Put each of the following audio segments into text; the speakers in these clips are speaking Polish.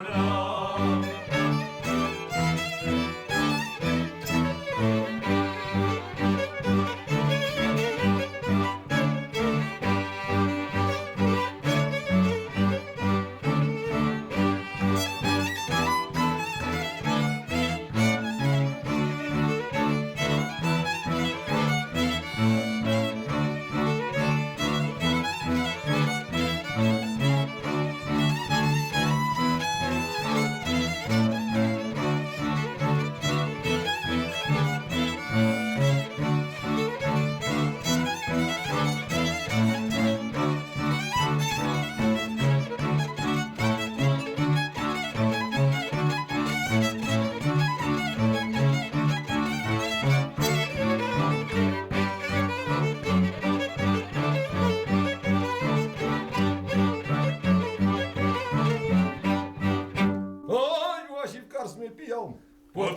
Oj,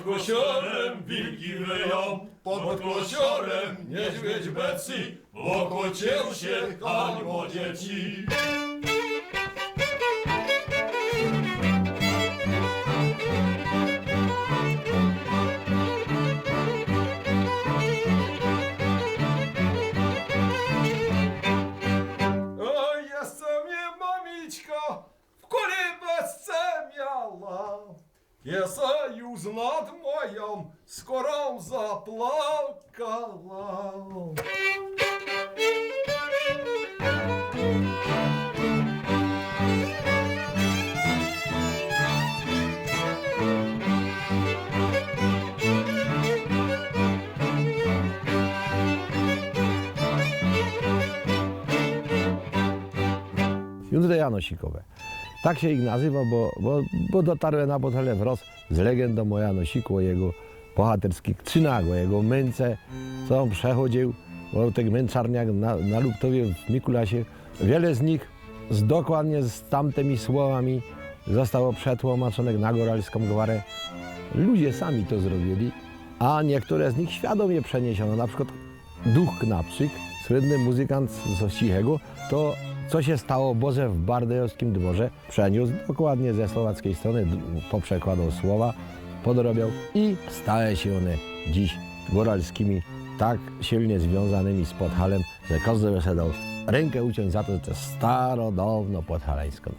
Pod kosiorem wilki wyją, pod kosiorem niedźwiedź becy, łokocił się anioł dzieci. Oj, kolibeczce miała. Jest już nad moją skorą zaplakała. Jędrze Janosikowe. Tak się ich nazywa, bo, bo, bo dotarłem na Botele wraz z legendą o Janosiku, o jego bohaterskich czynach, o jego męce, co on przechodził, o tych męczarniach na, na Lubtowie w Mikulasie. Wiele z nich z, dokładnie z tamtymi słowami zostało przetłumaczonych na góralską gwarę. Ludzie sami to zrobili, a niektóre z nich świadomie przeniesiono. Na przykład Duch Knapczyk, słynny muzykant z Ocichego, to co się stało Boże w Bardejowskim dworze, przeniósł dokładnie ze słowackiej strony, poprzekładał słowa, podrobiał i stały się one dziś góralskimi tak silnie związanymi z Podhalem, że każdy dał rękę uciąć za to, że to starodawno podhalańsko.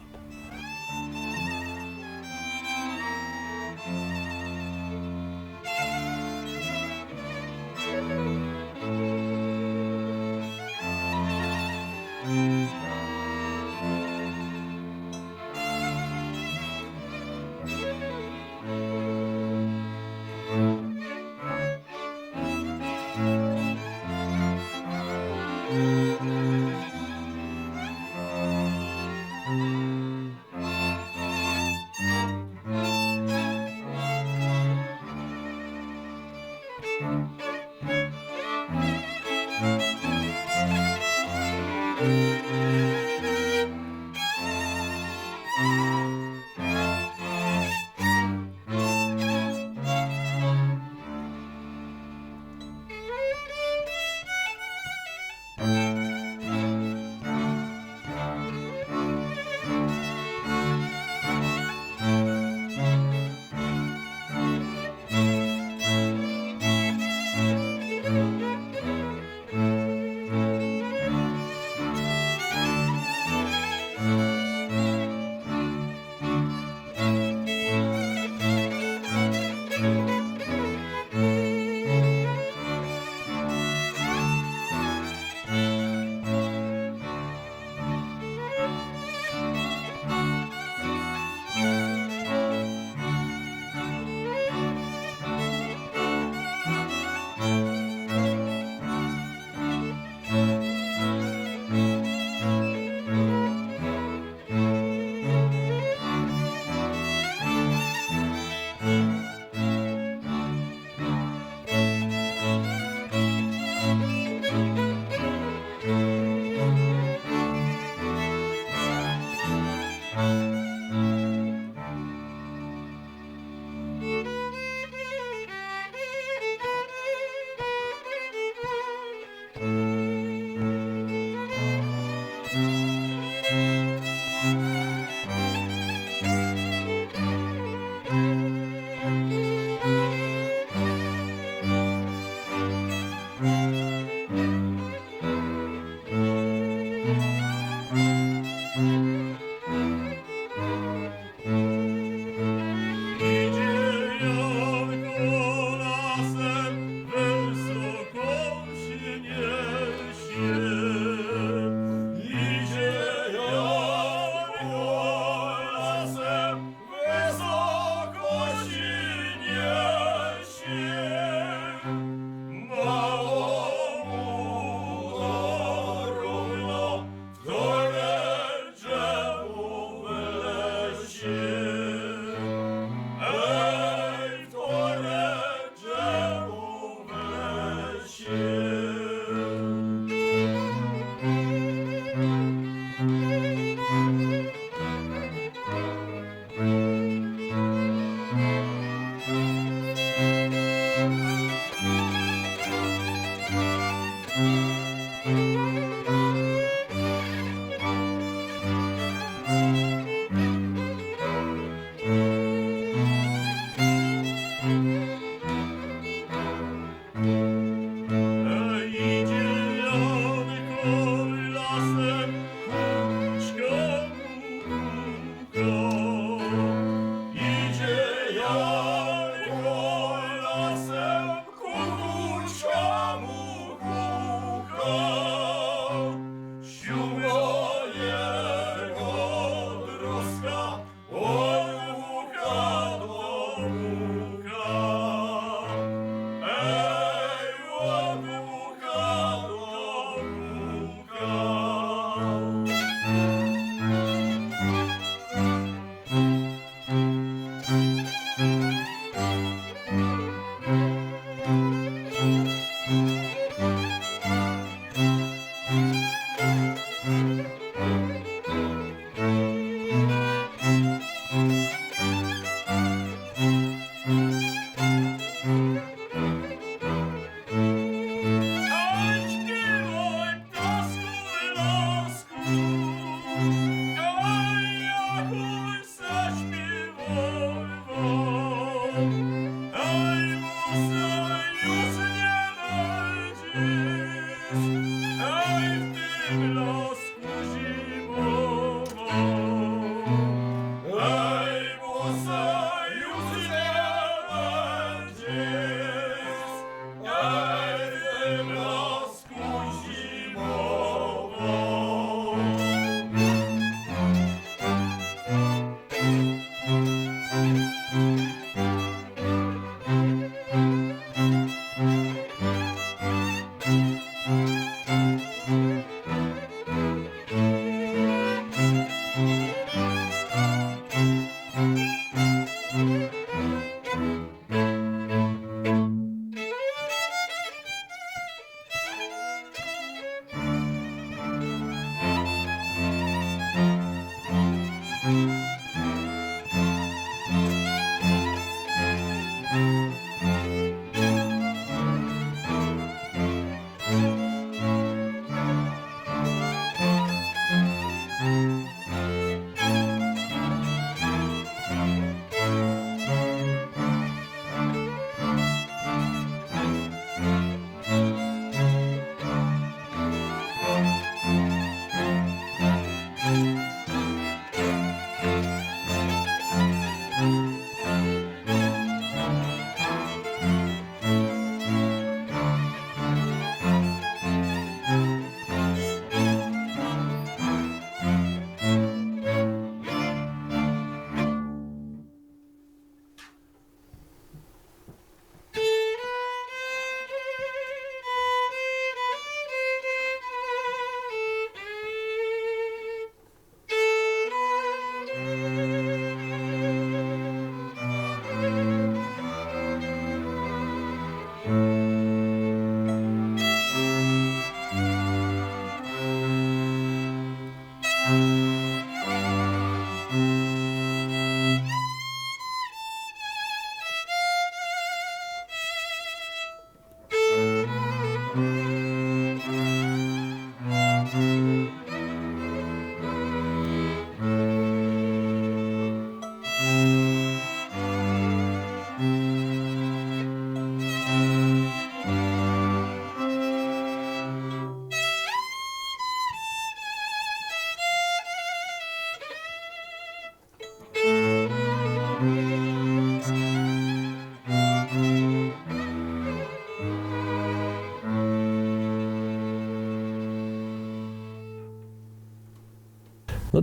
Lord.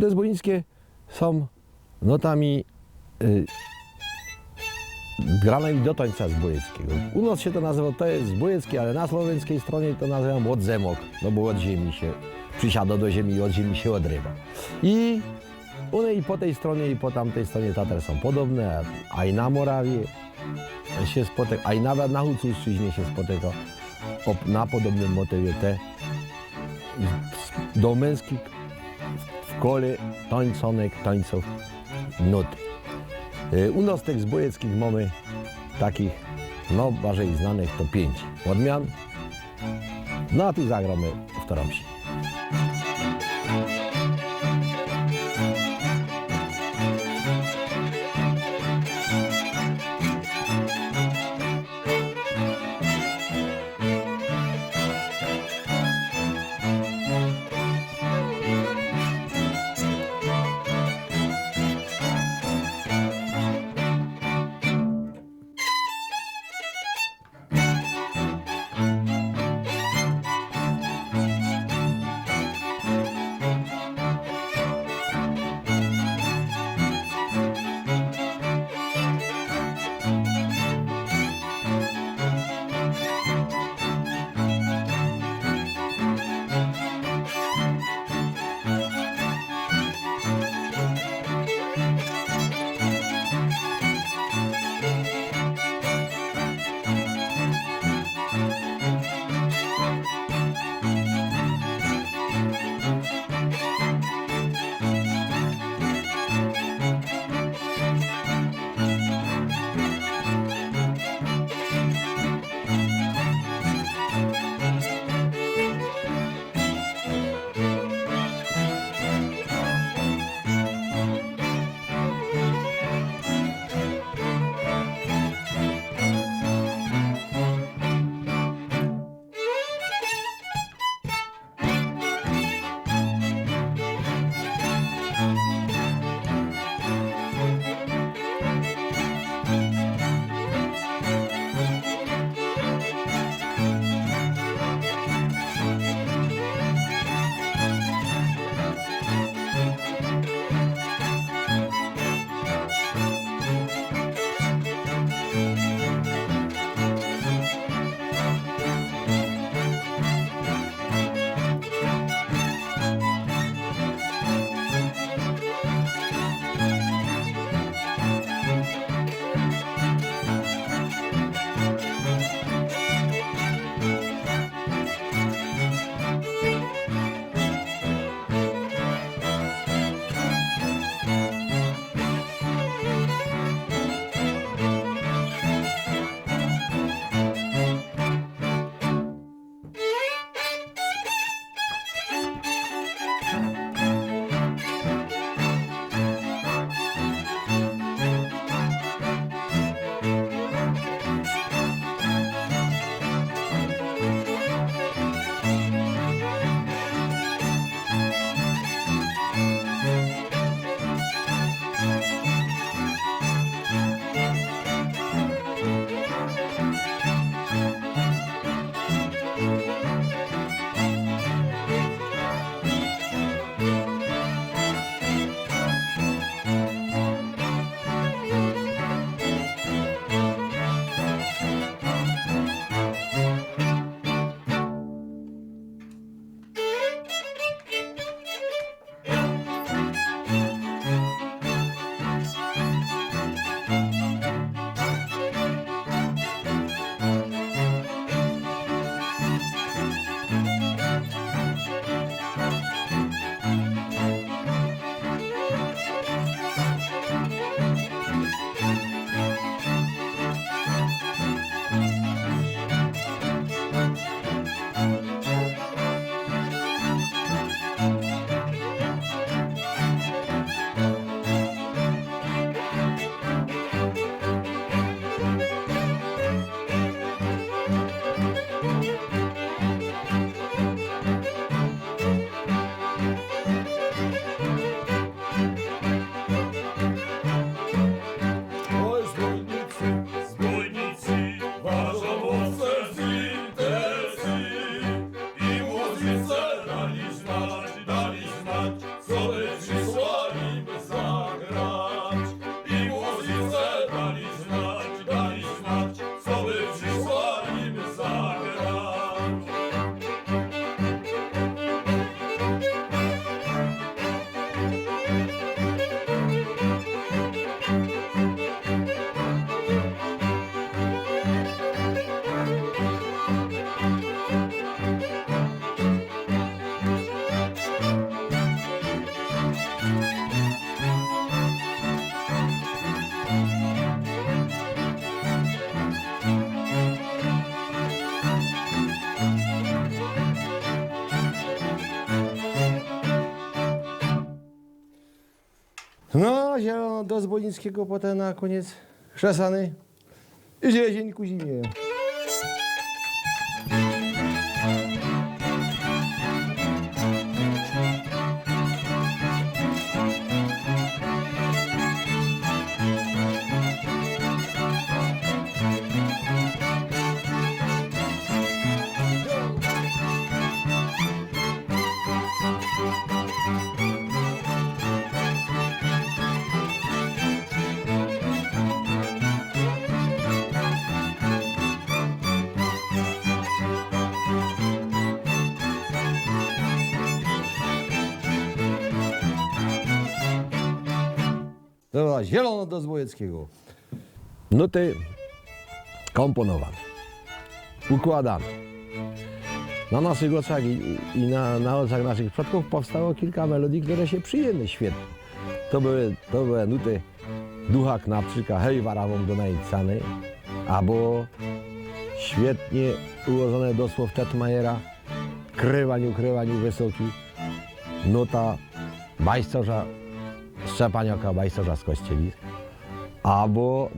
Te zbójnickie są notami y, do tańca zbójeckiego. U nas się to nazywa, to jest zbójeckie, ale na słoweńskiej stronie to nazywam odzemok, no bo od ziemi się przysiada do ziemi i od ziemi się odrywa. I one i po tej stronie, i po tamtej stronie Tatar są podobne, a i na Morawie się spotyka, a i nawet na Huculszczyźnie się spotyka na podobnym motywie te do męskich kole tańconek, tańców nuty. Y, U nas tych zbojeckich mamy takich, no bardziej znanych to pięć odmian. No a tu zagramy w Toromsi. Była zielono do Zbojnickiego, potem na koniec chrzesany. Idzie dzień ku zimie. Dobra, zielono do Zbojeckiego. Nuty komponowane, układane. Na naszych oczach i, i na, na oczach naszych przodków powstało kilka melodii, które się przyjęły świetnie. To były, to były nuty Ducha Knapczyka, Hej Warawą do Najcany, albo świetnie ułożone do słów Tetmajera, Krywaniu, krywaniu wysoki, nuta bajstorza Szczepanioka Bajstorza z Kościelic, albo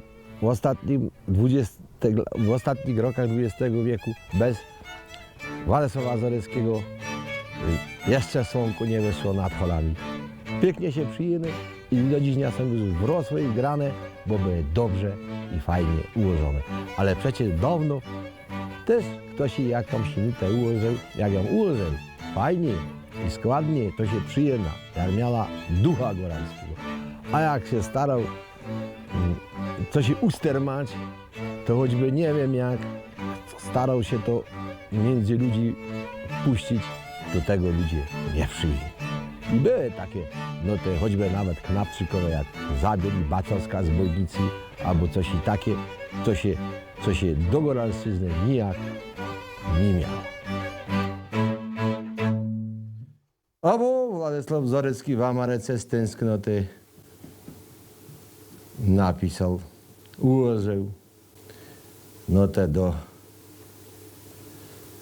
w, ostatnim 20, w ostatnich rokach XX wieku bez Władysława Zareckiego y, jeszcze słonku nie wyszło nad holami. Pięknie się przyjęły i do dziś dnia są już wrosłe i grane, bo były dobrze i fajnie ułożone. Ale przecież dawno też ktoś jakąś nutę ułożył, jak ją ułożył fajnie i składnie, to się przyjemna, jak miała ducha góralskiego. A jak się starał mm, co się ustermać, to choćby nie wiem jak starał się to między ludzi puścić, do tego ludzie nie przyjęli. I były takie noty, choćby nawet knapczykowe, jak Zabieg i Bacowska z Bojnicy, albo coś i takie, co się, co się do góralszczyzny nijak nie miało. Albo Władysław Zorecki w Amarece z tęsknoty napisał, ułożył notę do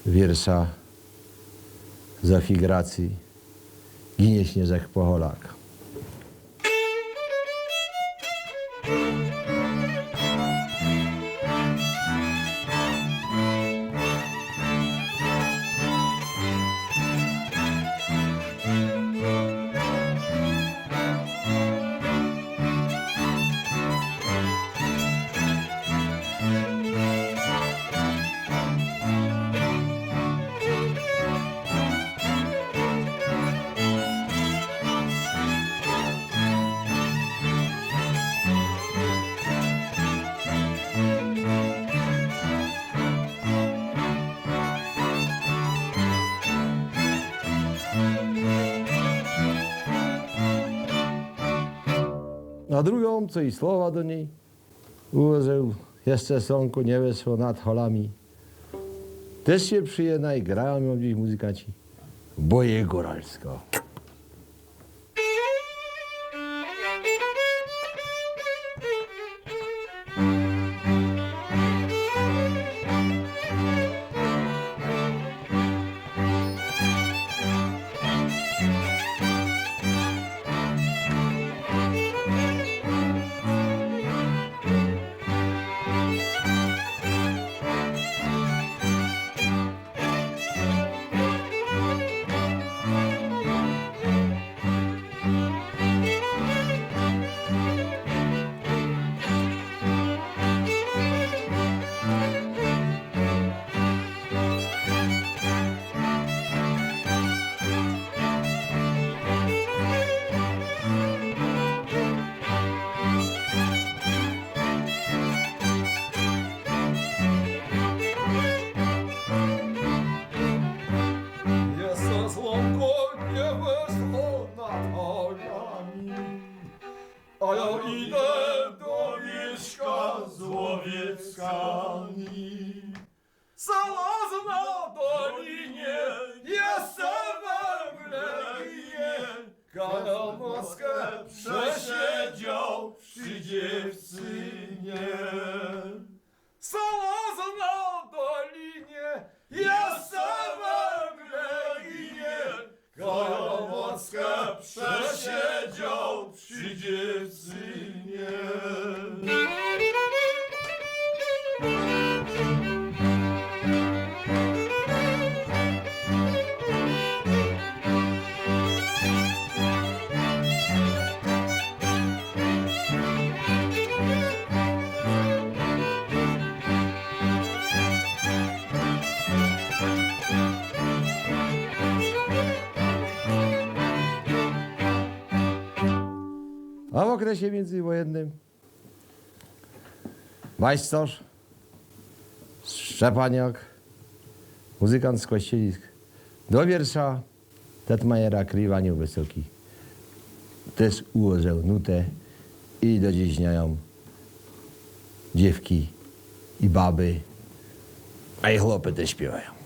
wiersza za figracji Ginie śnieżek Pocholak. A drugą, co i słowa do niej ułożył, jeszcze słonko nie wyszło nad holami. Też się przyjena i grają ją gdzieś muzykaci. Boje góralsko. Okresie międzywojennym majstorz, Szczepaniak, muzykant z Kościelisk, do wiersza Tetmajera Krywanioł Wysoki. Też ułożył nutę i do dziś dziewki i baby, a i chłopy też śpiewają.